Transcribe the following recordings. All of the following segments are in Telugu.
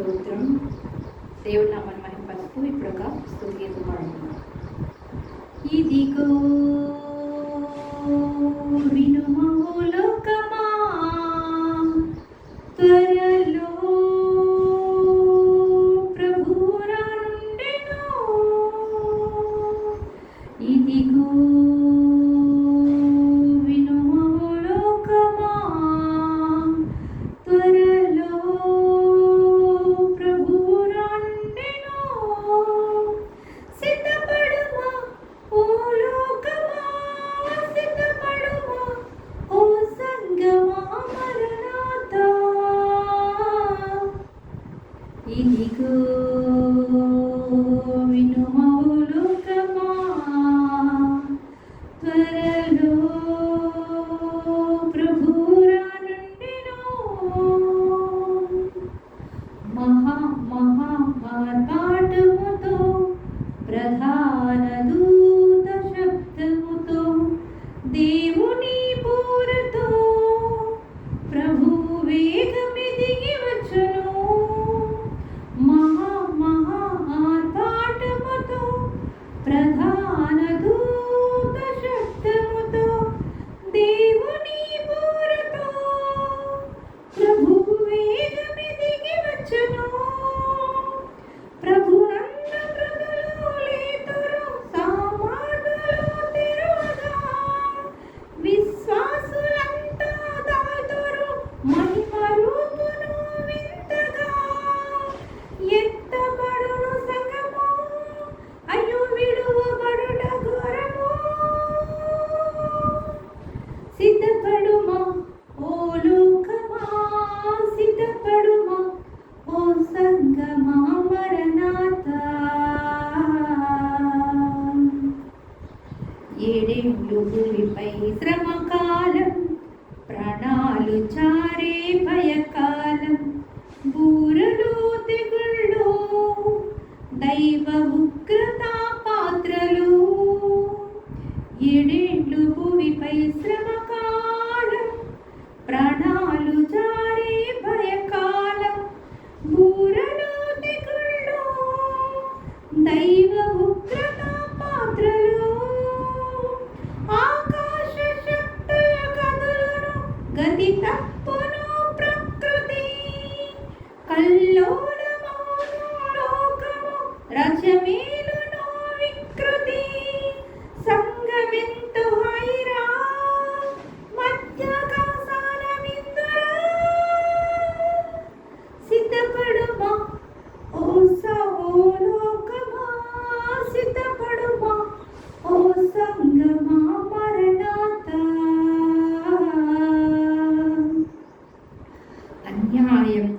స్తోత్రం. దేవుడు నా మన మహిమ పలుకు ఇప్పుడు ఒక స్థుతి గీతం పాడుతున్నాం ఇదిగో వినుమోలోకమా ఏడేళ్ళు భూమిపై శ్రమకాలం ప్రాణాలు చారే భయకాలం. బూరలో తెగుళ్ళు దైవ ఉగ్రత పాత్రలు ఏడేళ్ళు భూమిపై శ్రమకాలం ప్రాణాలు చారే భయకాలం.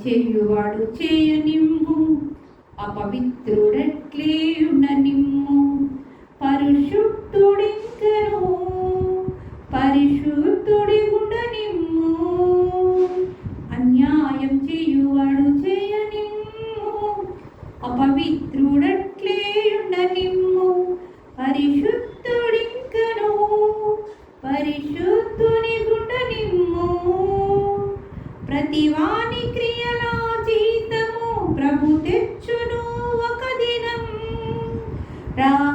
చేయువాడు చేయనింబు అపవిత్రు ప్రతివాని క్రియలో జీతము ప్రభు తెచ్చును ఒక దినం. రా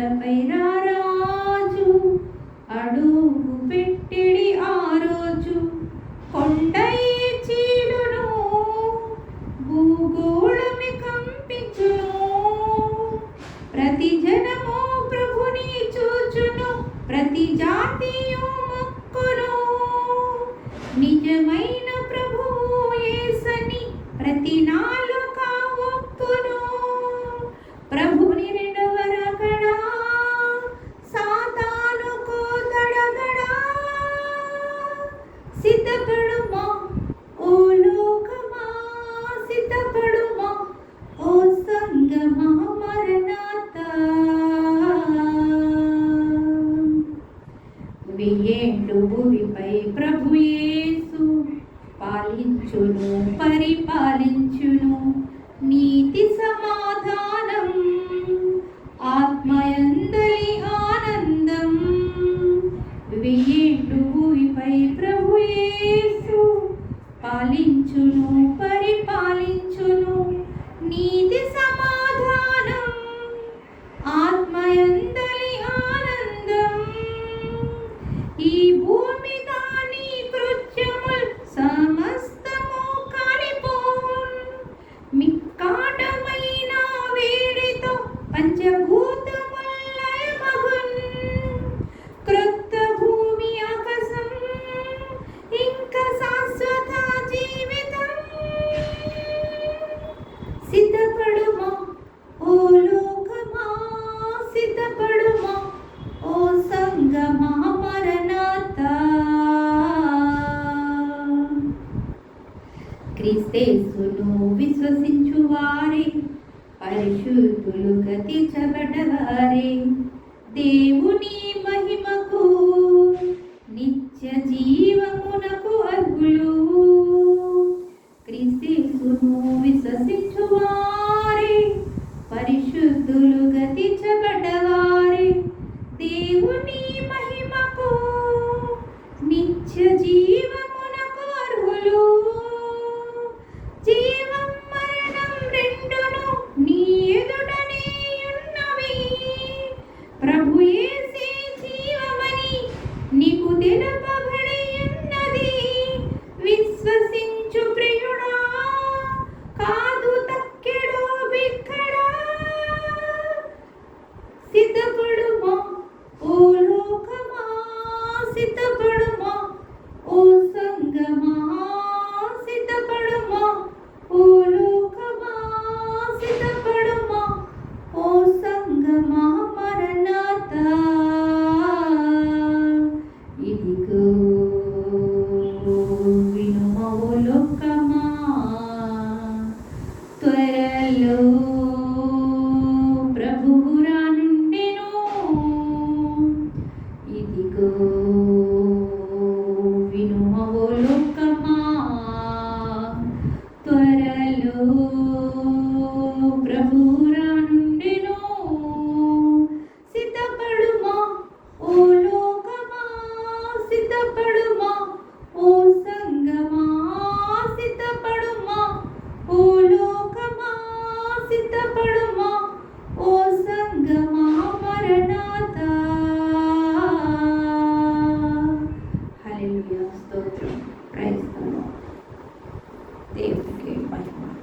కొండపై రారాజు అడుగు పెట్టిడి ఆ రోజు. కొండై చీడును భూగోళమి కంపించును. ప్రతి నిలుచును పరిపాలించును. నీతి సమాధానం ఆత్మయందలి ఆనందం. వెయ్యేడు భూమిపై ప్రభు యేసును విశ్వసించువారే. పరిశుద్ధ